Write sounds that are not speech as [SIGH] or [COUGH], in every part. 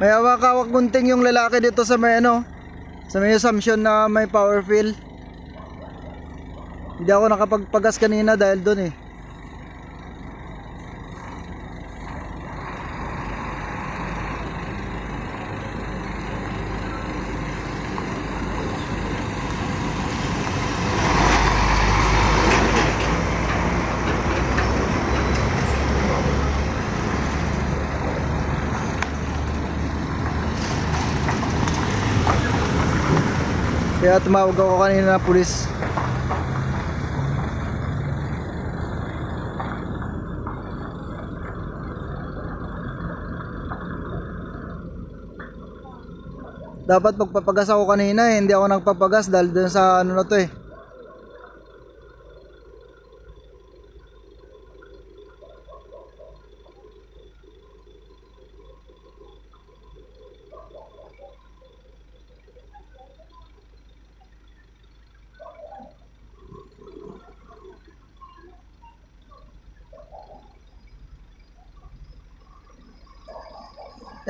May hawak-hawak gunting yung lalaki dito sa may ano, sa may assumption na may power fill. Hindi ako nakapagpagas kanina dahil doon eh. Kaya tumawag ako kanina na pulis. Dapat magpapagas ako kanina eh. Hindi ako nagpapagas dahil dun sa ano na to eh.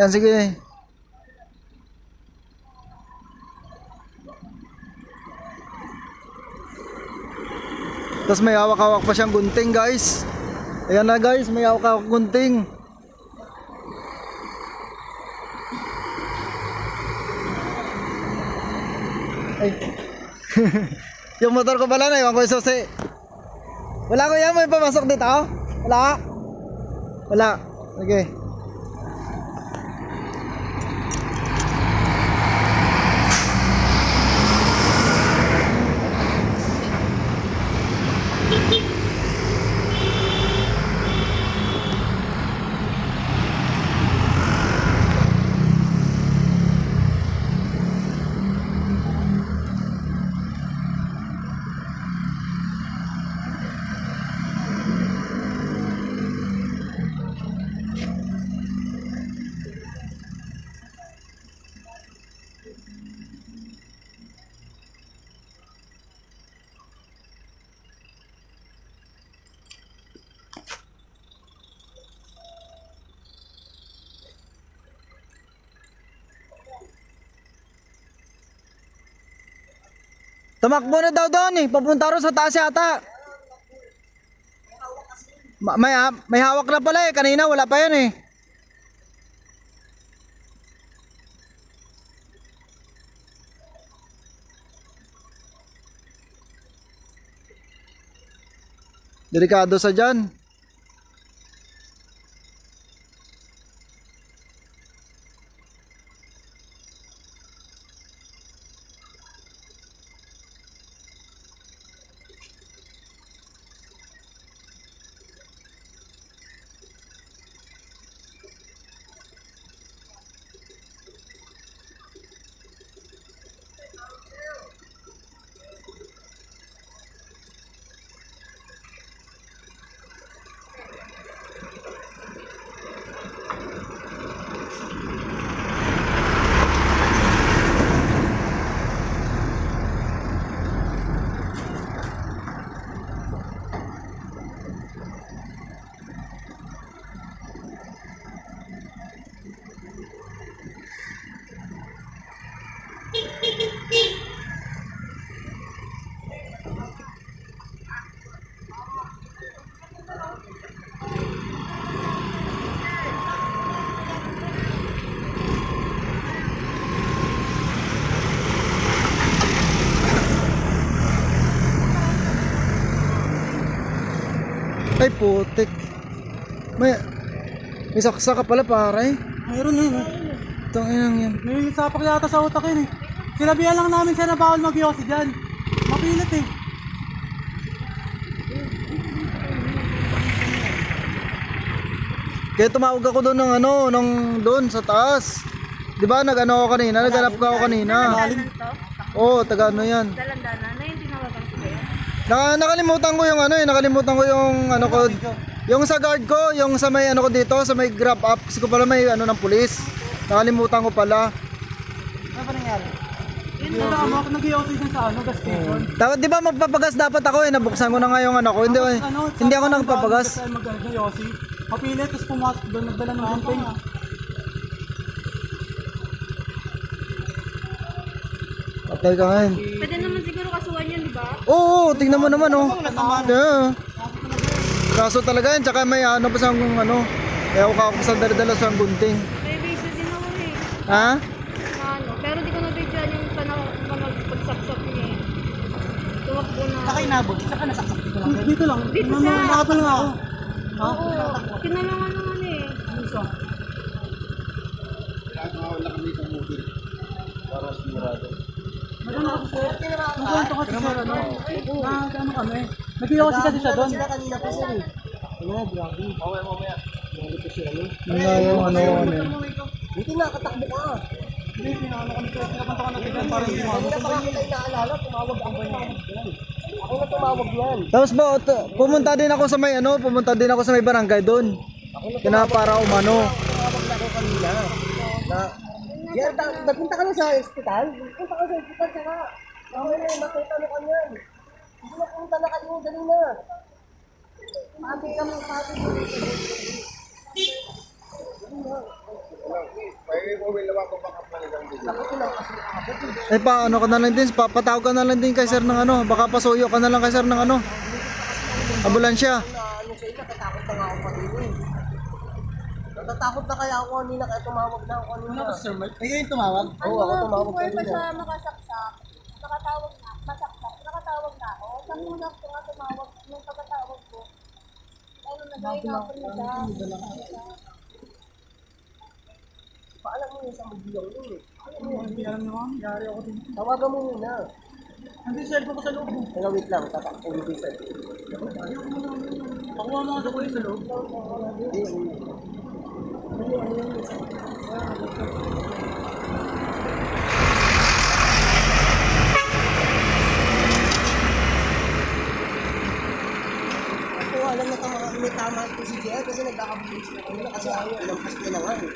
Yan sige. Tapos may hawak-hawak pa siyang gunting guys. Ayan na guys, may hawak-hawak gunting. Ay. [LAUGHS] yung motor ko pala na, iwan ko yung susi. Wala ko yan, may pamasok dito. Wala. Wala. Okay. Tumakbo na daw doon eh. Papunta rin sa taas yata. Ma- may, may hawak na pala eh. Kanina wala pa yan eh. Delikado sa dyan. Ay putik. May may saksa ka pala pare. Mayroon na yun. eh. Tanginang yan. May sapak yata sa utak yun eh. Sinabihan lang namin siya na bawal mag-yosi dyan. Mapilit eh. Kaya tumawag ako doon ng ano, ng doon sa taas. 'Di ba nag-ano ako kanina, naghanap ka ako kanina. Oo, taga ano 'yan. Dalandana na yung tinawagan ko ba yan? Na, nakalimutan ko yung ano eh, nakalimutan ko yung ano ko, yung sa guard ko, yung sa may ano ko dito, sa may grab up, kasi ko pala may ano ng pulis. Nakalimutan ko pala. Ano ba nangyari? Yun na lang ako nag-yosi dyan sa ano, gas station. Dapat 'di ba magpapagas dapat ako eh, nabuksan ko na nga yung ano ko. Hindi Tapos, ano, hindi ako sabi ko, nagpapagas. bawal mag- Mag-yosi. Mapilit, tapos pumasok doon, nagdala ng gunting. Patay ka ngayon. Pwede naman siguro kasuhan yan, di ba? Oo, tingnan mo naman oh. Yeah. Kaso talaga yan, tsaka may ano pa sa ano. Kaya ako kako sa dala sa gunting. May video din ako eh. Ha? Na ano. Pero di ko na-videoan yung panahon pagsaksak niya eh. Tumakbo na. Saka inabot. Saka nasaksak dito lang. Dito lang. Dito sa- Nakapal nga ako. Oo. Kinalangan naman eh. Isa. Maganda kasi kasi sir. Ano? Na ano kami. Nag-iossi kasi siya doon. kanina pa eh. Ano, grabe. Mamaya, mamaya. Nga yung ano, ano. yun. Dito na, katakbo ka. Hindi, pinakano kami sir. Pinapunta ka na tignan para hindi mo. Tumawag ako yan. Ako tumawag yan. Tapos ba, pumunta din ako sa may ano, pumunta din ako sa may barangay doon. Kina para umano. Na ako kanina. Na, nagpunta ka na sa ospital? Nagpunta ka sa ospital, saka. Ako na, nakita mo kanyan. Hindi na punta na kayo, dali na. Pati kami, pati kami. Eh pa ano ka na lang din, pa, patawag ka na lang din kay sir ng ano, baka pasuyo ka na lang kay sir ng ano. Ambulansya. na ano sa inyo, natatakot na nga ako kanina eh. Natatakot na kaya ako kanina, kaya tumawag na ako kanina. Ano sir Mike? Ay, yung tumawag? Oo, ako tumawag Before pa kanina. siya makasaksak, nakatawag na, masaksak, nakatawag na ako. Sa una ko nga tumawag, nung pagkatawag ko, ano na ako na siya. Paalam mo yun sa magbilang yun eh. Hindi alam naman, yari ako din. Tawagan mo muna. Hindi, cellphone ko sa loob. Teka, wait lang, tatakbo ko sa Pakuha mo nga sa kuya sa loob. Ako tama ito si JR kasi nagkakabulis na kanina kasi ayaw, lampas niya na nga eh.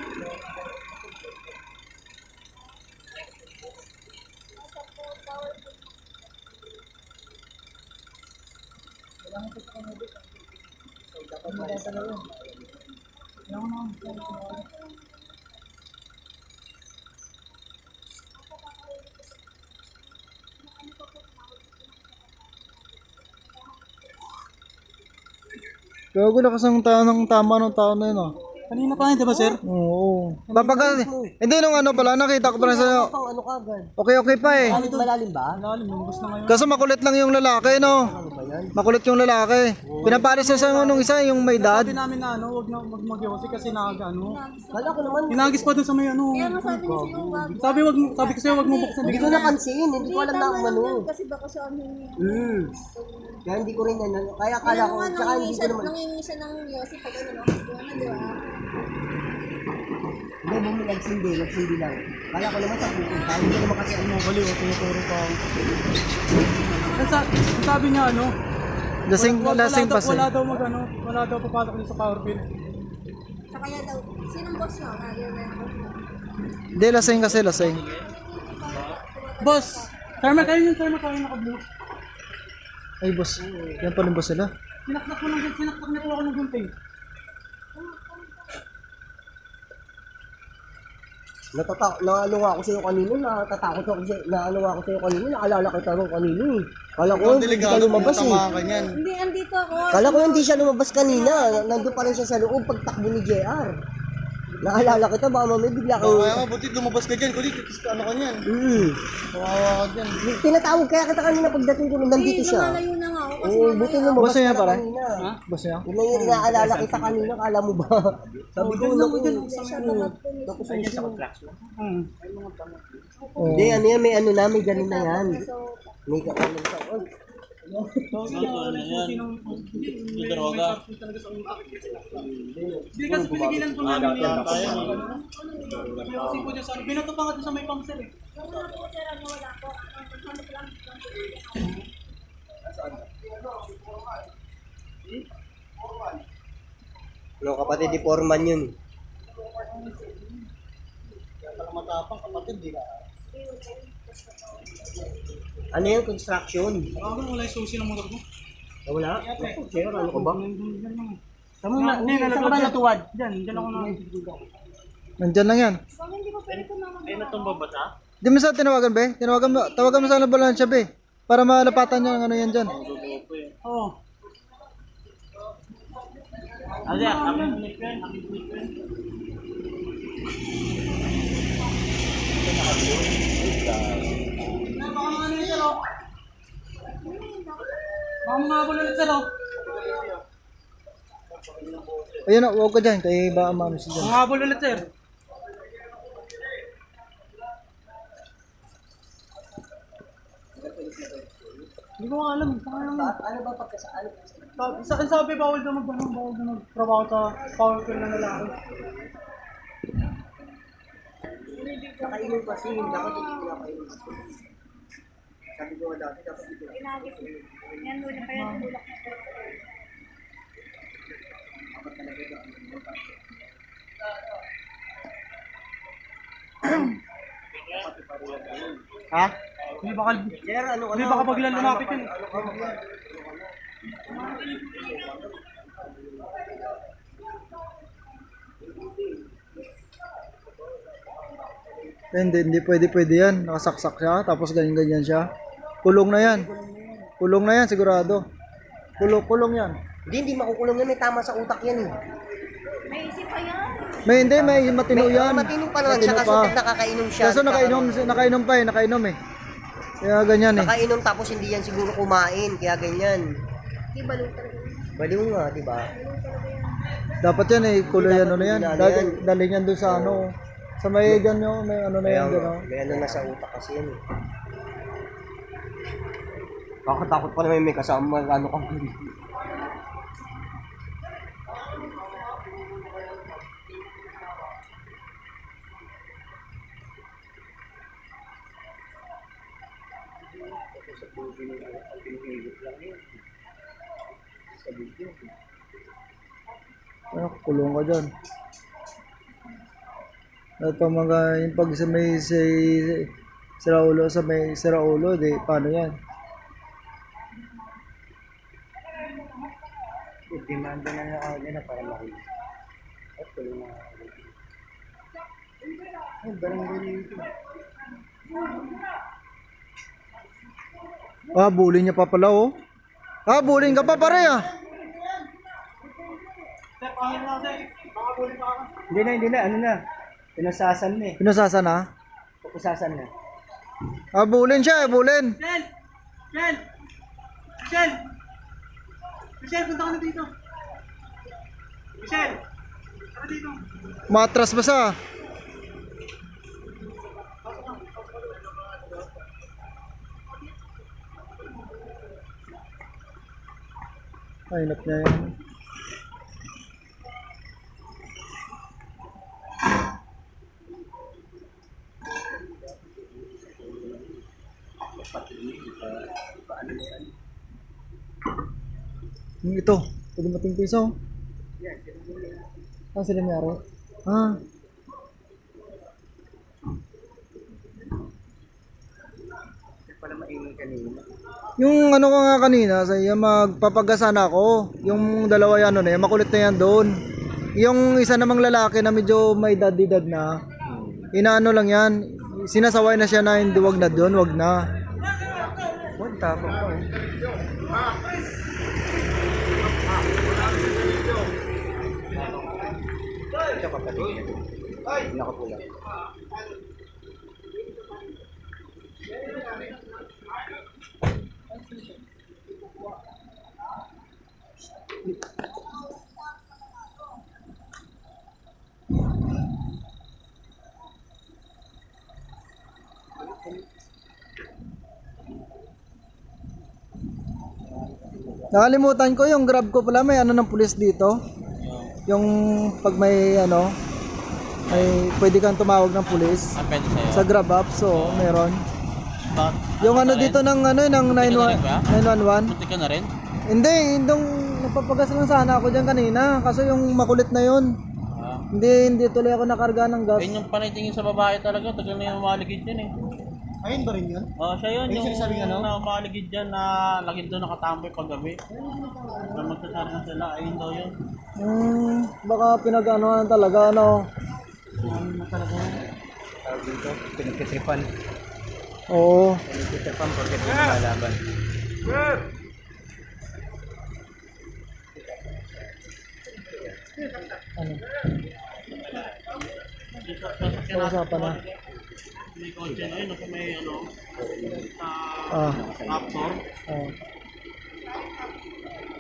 Gago na kasang tanong tama ng tao na yun oh. Kanina pa, di ba sir? Oo. Papag hindi nung ano pala nakita ko pala sa'yo. Pang ano ka agad? Okay okay pa eh. Malalim, malalim ba? Lalim, lumabas na ngayon. Kaso makulit lang yung lalaki no. Makulit yung lalaki. Pinapalis na sa nung isa yung may dad. Sabi namin na ano, huwag na mag magyosi kasi nag ano. Kala ko naman, Hinagis pa dun sa may ano. Kaya nga sabi niya sa'yo, wag. Sabi wag mo- sabi ko sa'yo wag mo buksan. hindi ko napansin, hindi ko alam na Tama lang ano. yan, kasi baka siya ang hingi. Hmm. Kaya hindi ko rin ano, kaya akala Kaya ko, nga tsaka nangingi hindi ko siya, naman, nangingi siya ng yosi pag ano, nakakuha na, di ba? hindi mo nagsindi, nagsindi lang. Kala ko naman sa pupunta, hindi ko naman kasi ano, Baliw, tinuturo pa ako. Ang sa- ang sabi niya ano, Lasing wala, lasing daw, pa wala daw mag ano, wala daw papasok dito sa power bill. Sa kaya daw, sinong boss niyo? Ah. Hindi lasing kasi lasing. Boss, Thermal kayo yung thermal kayo naka-blue. Ay boss, yan pala yung boss sila. Sinaksak ko lang, sinaksak na po ako ng gunting. Natata naano nga ako sa'yo kanina, natatakot ako sa'yo, naano nga ako sa'yo kanina, naalala ko tanong kanina eh. Kala ko hindi ka lumabas eh. Hindi, andito ako. Kala ko hindi siya lumabas kanina, nandun pa rin siya sa loob pagtakbo ni JR. Naalala kita, baka mamaya bigla kang... Kaya nga, buti lumabas ka dyan. Kulit, ano ka niyan? Mm. Kawawa ka dyan. Tinatawag kaya kita kanina pagdating ko, nandito Hindi, siya. lumalayo na Oo, buti lumabas Boss niya pala? kanina. Boss niya? Yun lang yung inaalala kita kanina, kala mo ba? Sabi ko, naku, tapos ang Hmm. Oo. Hindi, ano yan, may ano na, may ganun na yan. May ano sa, oh, Hindi kasi pinigilan po namin yan. Kasi po dyan sa binato pa nga sa may pangser eh. No, kapatid ni Foreman yun. Ano yan, construction? Ako wala yung susi ng motor ko. Ah, Wala? Sir, ano ka ba? Tama na, hindi, Saan ka ba natuwad? Dyan, dyan ako na. Nandyan lang yan. Ko? Ay, natumba ba siya? Di mo sa tinawagan, be? Tinawagan mo, tawagan mo sana ambulansya, be. Para malapatan niya ang ano yan dyan. Amin ulit yan, amin ulit yan. Baka mga ulit, sir, oh. Ayun na, huwag ka dyan. Kaya ba mano siya dyan. Mga habol ulit, sir. Hindi ko nga alam. Ano ba pagkasaan? sabi, sa akin sabi, bawal daw mag, ano, bawal daw magtrabaho sa power tool ng lalaki. Nakainom kasi, dapat hindi pinapainom kasi. Sabi ko nga dati, dapat hindi Inagis. Yan, hula pa yan. Hula ka. Ha? Hindi baka, Sir, ano hindi baka biglang lumapit yun. Eh, Hindi, hindi pwede, pwede yan. Nakasaksak siya, tapos ganyan-ganyan siya. Kulong na yan. Kulong na yan, sigurado. Kulong, kulong yan. Hindi, hindi makukulong yan. May tama sa utak yan eh. May isip pa yan. May hindi, may matino May, yan. matino pa naman siya pa. nakakainom siya. Kaso nakainom, nakainom pa eh, nakainom eh. Kaya ganyan eh. Nakainom tapos hindi yan siguro kumain, kaya ganyan. Di balo talaga. Baliw nga, di ba? Dapat yan eh, kulay ano na yan. Dapat Dali, yan. dali yan doon sa ano. Sa may ganyan, may ano na yan. nga, Gano. may ano na sa utak kasi yan eh. Kakatakot pa naman may kasama, ano kang Ah, kulong ka dyan. Ito mga, yung pag sa may si, si Raulo, sa may si Raulo, di, paano yan? Demanda na na ako nila para makuli. At kulong na Ay, barangay dito. Ah, bully niya pa pala oh. Ah, bullying ka pa pare ah. Hindi na, hindi na, ano na. Pinasasan na eh. Pinasasa na? Papasasan na. Ah, bulin siya eh, bulin. Michelle! Michelle! Michelle! Michelle, punta ka na dito. Michelle! Tara dito. Matras ba sa? Ay, nap niya yan. Yung ito, ito dumating piso. Ah, sila may araw? Ah. Maingay kanina. Yung ano ko nga kanina, sa iya magpapagasana ako. Yung dalawa yan, ano na yan, makulit na yan doon. Yung isa namang lalaki na medyo may edad-edad na, inaano lang yan, sinasaway na siya na hindi wag na doon, wag na. Huwag tapang pa eh. Niya. Nakapula. Nakalimutan ko yung grab ko pala, may ano ng pulis dito. Yung pag may ano, may pwede kang tumawag ng pulis Ah, pwede sa'yo. sa grab app, so meron. Bakit? Yung ano dito ng ano ng 911, 911. Punti ka na rin? Hindi, yung napapagas lang sana ako diyan kanina, kaso yung makulit na yun. Ah. Hindi, hindi tuloy ako nakarga ng gas. Ayun yung panitingin sa babae talaga. Tagal na yung umaligid dyan eh. Ayun ba rin yun? Oh, siya yun. Ayun Yung sinasabi nga, no? na umaligid dyan na lagi doon nakatamboy paggabi. Na magsasabi na sila. Ayun daw yun. Hmm, baka pinag-ano talaga, ano. Ano na talaga yun? tawag dito, pinagkitripan. Oo. Pinagkitripan porque hindi lumalaban. Ano? Usapan na. May kotse na yun, nasa may ano, Ah. raptor. ah.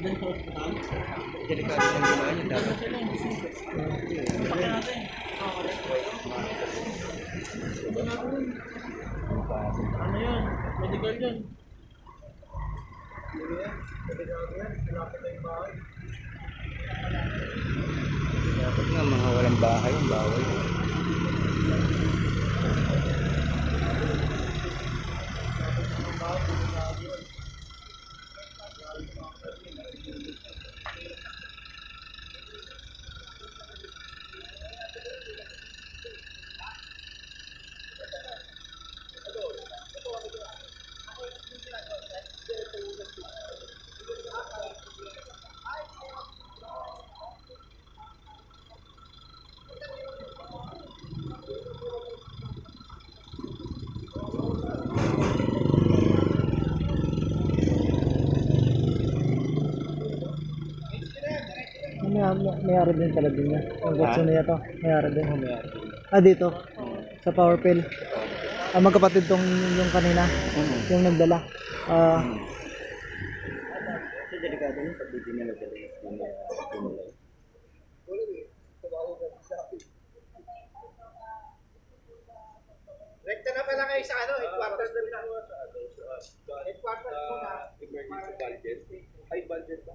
Doon sa hospital. Delikado yung ginawa niya dapat. Sakyan natin. Ano yun? Medical yun. Dapat nga mga walang bahay bawal. Mayari din pala din niya. Ang gotso niya to. Mayari din. Mayroon. Ah, dito. Sa power pill. Ah, magkapatid tong yung kanina. Yung nagdala. Ah, Kasi delikado yun pag hindi niya nagdala yung stimulus. Rekta na pala kayo sa ano, headquarters na rin. Headquarters mo na. emergency budget. Ay, budget ba?